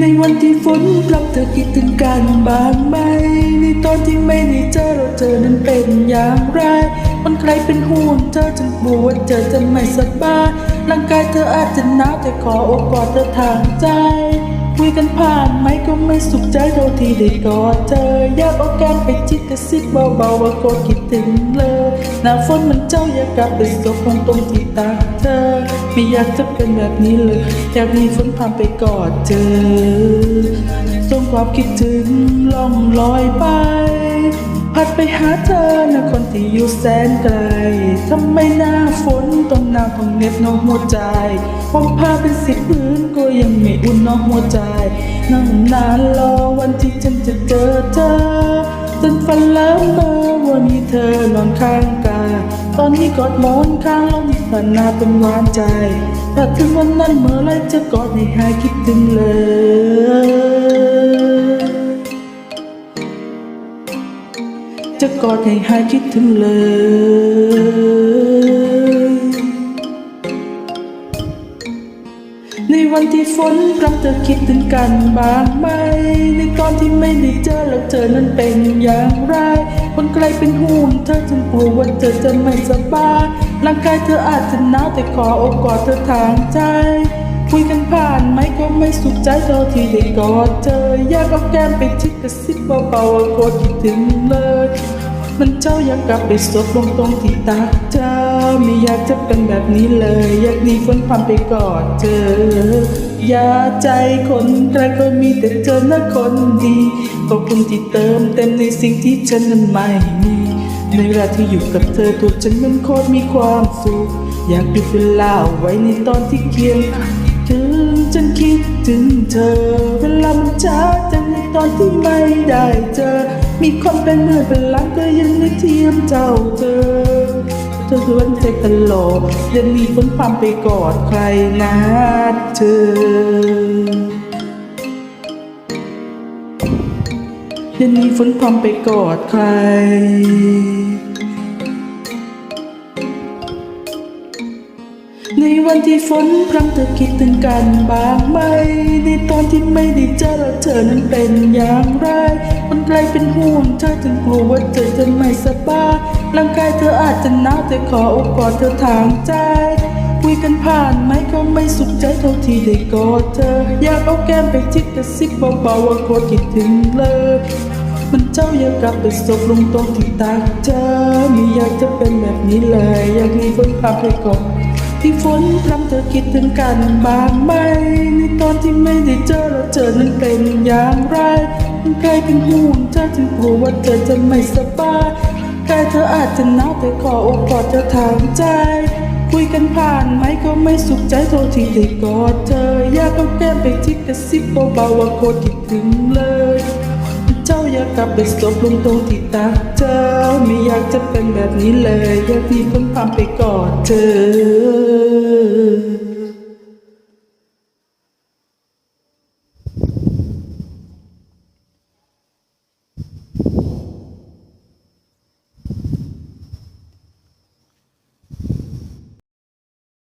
ในวันที่ฝนกลับเธอคิดถึงกันบ้างไหมในตอนที่ไม่ได้เจอเราเธอนั้นเป็นอย่างไร มันใครเป็นห่วงเธอจนกลัวว่าเธอจะไม่สบายร่างกายเธออาจจะหนาวแต่ขอโอบกอดเธอทางใจ คุยกันผ่านไหมก็ไม่สุขใจเท่าที่ได้กอดเธออยากเอาแก้มไปจิกกระซิบเบาๆว่าโคตรคิดถึงเลยหน้าฝนมันเจ้าอยากกลับไปสบลงตรงที่ตาเธอ ไม่อยากจะเป็นแบบนี้เลยอยากมีฝนพามไปกอดเธอส่งความคิดถึงล่องลอยไป พัดไปหาเธอนะคนที่อยู่แสนไกล ทำไมหน้าฝนต้องหนาวต้องเหน็บนอกหัวใจผมผ้าเป็นสิบพื้นก็ยังไม่อุ่นนอกหัวใจ นั่งนานรอวันที่ฉันจะเจอเธอจนฝันแล้วเมื่อวันนี้เธอนอนข้างกายตอนนี้กอดหมอนข้างลมฝันหน้าเป็นหวานใจ ถ้าถึงวันนั้นเมื่อไรจะกอดให้หายคิดถึงเลย กอดให้หายคิดถึงเลยในวันที่ฝนพรำเธอคิดถึงกันบ้างไหม ในตอนที่ไม่ได้เจอแล้วเธอนั้นเป็นอย่างไร คนไกลเป็นห่วงเธอจนกลัวว่าเธอจะไม่สบายร่างกายเธออาจจะหนาวแต่ขอโอบกอดเธอทางใจคุยกันผ่านไหมก็ไม่สุขใจเท่าที่ได้กอดเธออยากเอาแก้มไปชิดกระซิบเบาๆว่าโคตรคิดถึงเลย มันเจ้าอยากกลับไปสบลงตรงที่ตาเธอไม่อยากจะเป็นแบบนี้เลย อยากหนีฝนพามไปกอดเธอ อย่าใจคนใครก็มีแต่เธอนะคนดีขอบคุณที่เติมเต็มในสิ่งที่ฉันนั้นไม่มีในเวลาที่อยู่กับเธอตัวฉันมันโคตรมีความสุข อยากหยุดเวลาไว้ในตอนที่เคียงข้างถึงฉันคิดถึงเธอ เวลามันช้าจังในตอนที่ไม่ได้เจอ มีคนเป็นเมื่อเป็นหลังก็ยังไม่เทียมเจ้าเธอ เธอคือวันเทตลกยังมีฝนพรำไปกอดใครนะเธอยังมีฝนพรำไปกอดใครในวันที่ฝนพรำเธอคิดถึงกันบ้างไหม ในตอนที่ไม่ได้เจอแล้วเธอนั้นเป็นอย่างไร มันไกลเป็นห่วงเธอจนกลัวว่าเธอจะไม่สบายร่างกายเธออาจจะหนาวแต่ขอโอบกอดเธอทางใจคุยกันผ่านไหมก็ไม่สุขใจเท่าที่ได้กอดเธอ อยากเอาแก้มไปจิกกระซิบเบาๆว่าโคตรคิดถึงเลยมันเจ้าอยากกลับไปสบลงตรงที่ตาเธอไม่อยากจะเป็นแบบนี้เลย อยากมีฝนพาไปกอนที่ฝนพรำเธอคิดถึงกันบ้างไหมในตอนที่ไม่ได้เจอแล้วเธอนั้นเป็นอย่างไร ใครเป็นห่วงเธอจนกลัวว่าเธอจะไม่สบายกายเธออาจจะหนาวแต่ขอโอบกอดเธอทางใจ คุยกันผ่านไหมก็ไม่สุขใจเท่าที่ได้กอดเธอ อยากเอาแก้มไปจิกกระซิบเบาๆว่าโคตรคิดถึงเลย เจ้าอยากกลับไปสบลงตรงที่ตาเธอไม่อยากจะเป็นแบบนี้เลย อยากมีคนพามไปกอดเธอ